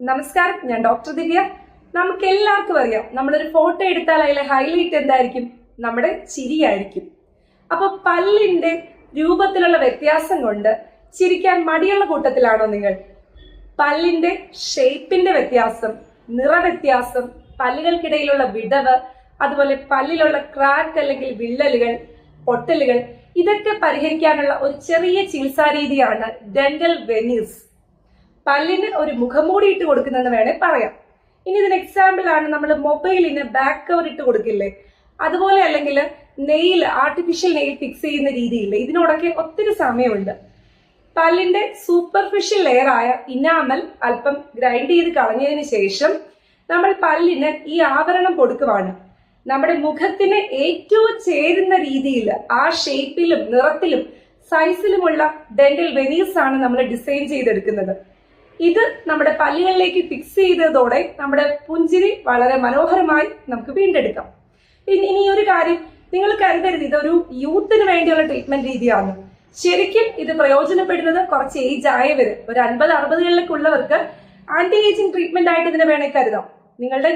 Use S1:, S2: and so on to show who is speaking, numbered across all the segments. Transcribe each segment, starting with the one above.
S1: നമസ്കാരം ഞാൻ ഡോക്ടർ ദിവ്യ. നമുക്ക് എല്ലാവർക്കും അറിയാം നമ്മളൊരു ഫോട്ടോ എടുത്താൽ അതിലെ ഹൈലൈറ്റ് എന്തായിരിക്കും? നമ്മുടെ ചിരിയായിരിക്കും. അപ്പൊ പല്ലിന്റെ രൂപത്തിലുള്ള വ്യത്യാസം കൊണ്ട് ചിരിക്കാൻ മടിയുള്ള കൂട്ടത്തിലാണോ നിങ്ങൾ? പല്ലിന്റെ ഷേപ്പിന്റെ വ്യത്യാസം നിറവ്യത്യാസം പല്ലുകൾക്കിടയിലുള്ള വിടവ് അതുപോലെ പല്ലിലുള്ള ക്രാക്ക് അല്ലെങ്കിൽ വിള്ളലുകൾ പൊട്ടലുകൾ ഇതൊക്കെ പരിഹരിക്കാനുള്ള ഒരു ചെറിയ ചികിത്സാ രീതിയാണ് ഡെന്റൽ വെനീസ് പല്ലിന് ഒരു മുഖംമൂടി ഇട്ട് കൊടുക്കുന്നതെന്ന് വേണേൽ പറയാം. ഇനി ഇതിന് എക്സാമ്പിൾ ആണ് നമ്മൾ മൊബൈലിന് ബാക്ക് കവർ ഇട്ട് കൊടുക്കില്ലേ? അതുപോലെ അല്ലെങ്കിൽ നെയിൽ ആർട്ടിഫിഷ്യൽ നെയിൽ ഫിക്സ് ചെയ്യുന്ന രീതിയില്ലേ? ഇതിനോടൊക്കെ ഒത്തിരി സമയമുണ്ട്. പല്ലിന്റെ സൂപ്പർഫിഷ്യൽ ലെയർ ആയ ഇനാമൽ അല്പം ഗ്രൈൻഡ് ചെയ്ത് കളഞ്ഞതിന് ശേഷം നമ്മൾ പല്ലിന് ഈ ആവരണം കൊടുക്കുവാണ്. നമ്മുടെ മുഖത്തിന് ഏറ്റവും ചേരുന്ന രീതിയിൽ ആ ഷേപ്പിലും നിറത്തിലും സൈസിലുമുള്ള ഡെന്റൽ വെനീസ് ആണ് നമ്മൾ ഡിസൈൻ ചെയ്തെടുക്കുന്നത്. ഇത് നമ്മുടെ പല്ലുകളിലേക്ക് ഫിക്സ് ചെയ്തതോടെ നമ്മുടെ പുഞ്ചിരി വളരെ മനോഹരമായി നമുക്ക് വീണ്ടെടുക്കാം. ഇനി ഒരു കാര്യം നിങ്ങൾ കരുതരുത് ഇതൊരു യൂത്തിന് വേണ്ടിയുള്ള ട്രീറ്റ്മെന്റ് രീതിയാണ്. ശരിക്കും ഇത് പ്രയോജനപ്പെടുന്നത് കുറച്ച് ഏജ് ആയവര് ഒരു അൻപത് അറുപതുകളിലൊക്കെ ഉള്ളവർക്ക് ആന്റി ഏജിങ് ട്രീറ്റ്മെന്റ് ആയിട്ട് ഇതിനെ വേണേ കരുതാം. നിങ്ങളുടെ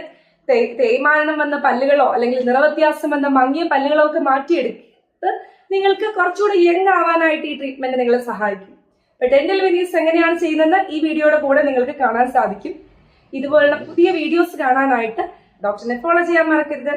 S1: തേയ്മാനം വന്ന പല്ലുകളോ അല്ലെങ്കിൽ നിറവ്യത്യാസം വന്ന മങ്ങിയ പല്ലുകളോ ഒക്കെ മാറ്റിയെടുത്ത് നിങ്ങൾക്ക് കുറച്ചുകൂടെ യങ് ആവാനായിട്ട് ഈ ട്രീറ്റ്മെന്റ് നിങ്ങളെ സഹായിക്കും. ഡെന്റൽ വെനീസ് എങ്ങനെയാണ് ചെയ്യുന്നതെന്ന് ഈ വീഡിയോയുടെ കൂടെ നിങ്ങൾക്ക് കാണാൻ സാധിക്കും. ഇതുപോലുള്ള പുതിയ വീഡിയോസ് കാണാനായിട്ട് ഡോക്ടറിനെ ഫോളോ ചെയ്യാൻ മറക്കരുത്.